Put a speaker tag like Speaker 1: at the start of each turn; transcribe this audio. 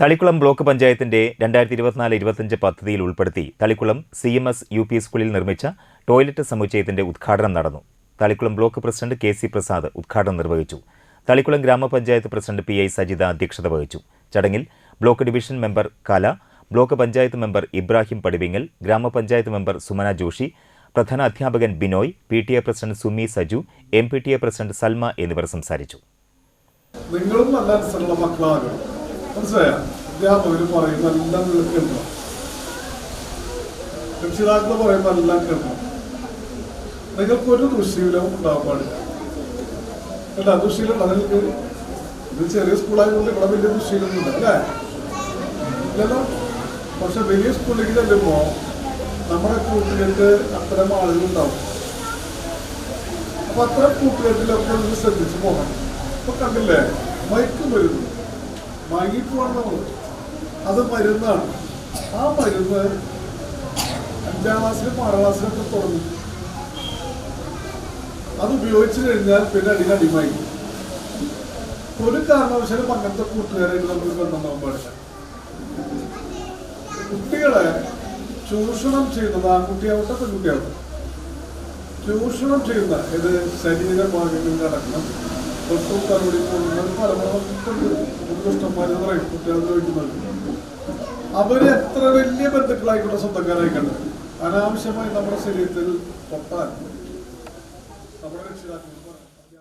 Speaker 1: Thalikkulam block പഞ്ചായത്തിന്റെ രണ്ടായിരത്തി ഇരുപത്തിനാല് ഇരുപത്തിയഞ്ച് പദ്ധതിയിൽ ഉൾപ്പെടുത്തി Thalikkulam C M S U P സ്കൂളിൽ നിർമ്മിച്ച ടോയ്ലറ്റ് സമുച്ചയത്തിന്റെ ഉദ്ഘാടനം നടന്നു. Thalikkulam block president K C Prasad ഉദ്ഘാടനം നിർവഹിച്ചു. തളിക്കുളം ഗ്രാമപഞ്ചായത്ത് പ്രസിഡന്റ് പി ഐ സജിത അധ്യക്ഷത വഹിച്ചു. ചടങ്ങിൽ block division member Kala block panchayat member Ibrahim Padivingal grama panchayat member Sumana Joshi പ്രധാന അധ്യാപകൻ Binoy P T A president Sumi Saju M P T A president Salma എന്നിവർ സംസാരിച്ചു.
Speaker 2: നിങ്ങളും നല്ല മനസ്സിലായ? അധ്യാപകർ പറയുന്ന എല്ലാം കേൾക്കണം രക്ഷിതാക്കൾ പറയുന്ന എല്ലാം കേൾക്കണം നിങ്ങൾക്ക് ഒരു ദുശീലവും ഉണ്ടാവാൻ പാടില്ല അല്ല ദുശീലം നിങ്ങൾക്ക് ഇത് ചെറിയ സ്കൂളായതുകൊണ്ട് ഇവിടെ വലിയ ദുശീലമൊന്നുമില്ല അല്ലേ? ഇല്ലല്ലോ. പക്ഷെ വലിയ സ്കൂളിലേക്ക് ചെല്ലുമ്പോൾ നമ്മുടെ കൂട്ടുകെട്ട് അത്തരം ആളുകൾ ഉണ്ടാവും. അപ്പൊ അത്തരം കൂട്ടുകെട്ടിലൊക്കെ ഒന്ന് ശ്രദ്ധിച്ചു പോകണം. അപ്പൊ കണ്ടില്ലേ? മയക്കും മരുന്ന് നമ്മൾ അത് മരുന്നാണ്. ആ മരുന്ന് അഞ്ചാം ക്ലാസ്സിലും ആറാം ക്ലാസ്സിലൊക്കെ തുടങ്ങി. അത് ഉപയോഗിച്ചു കഴിഞ്ഞാൽ പിന്നെ അടിയിൽ അടിമായി ഒരു കാരണവശാലും അങ്ങനത്തെ കൂട്ടുകാരായിട്ട് നമ്മൾ ബന്ധമാകാൻ പാടില്ല. കുട്ടികളെ ചൂഷണം ചെയ്യുന്നത് ആൺകുട്ടിയാവട്ടെ പെൺകുട്ടിയാവട്ടെ ചൂഷണം ചെയ്യുന്ന ഇത് ശരീരഭാഗങ്ങളിൽ അടക്കണം തൊട്ടും തലോടി പോകുന്ന പല ദുഷ്ടന്മാരെന്ന് പറയും കുട്ടികൾ ചോദിക്കുന്നത് എത്ര വലിയ ബന്ധുക്കളായിക്കോട്ടെ സ്വന്തക്കാരായിക്കോട്ടെ അനാവശ്യമായി നമ്മുടെ ശരീരത്തിൽ പൊട്ടാൻ നമ്മുടെ രക്ഷിതാക്കൾ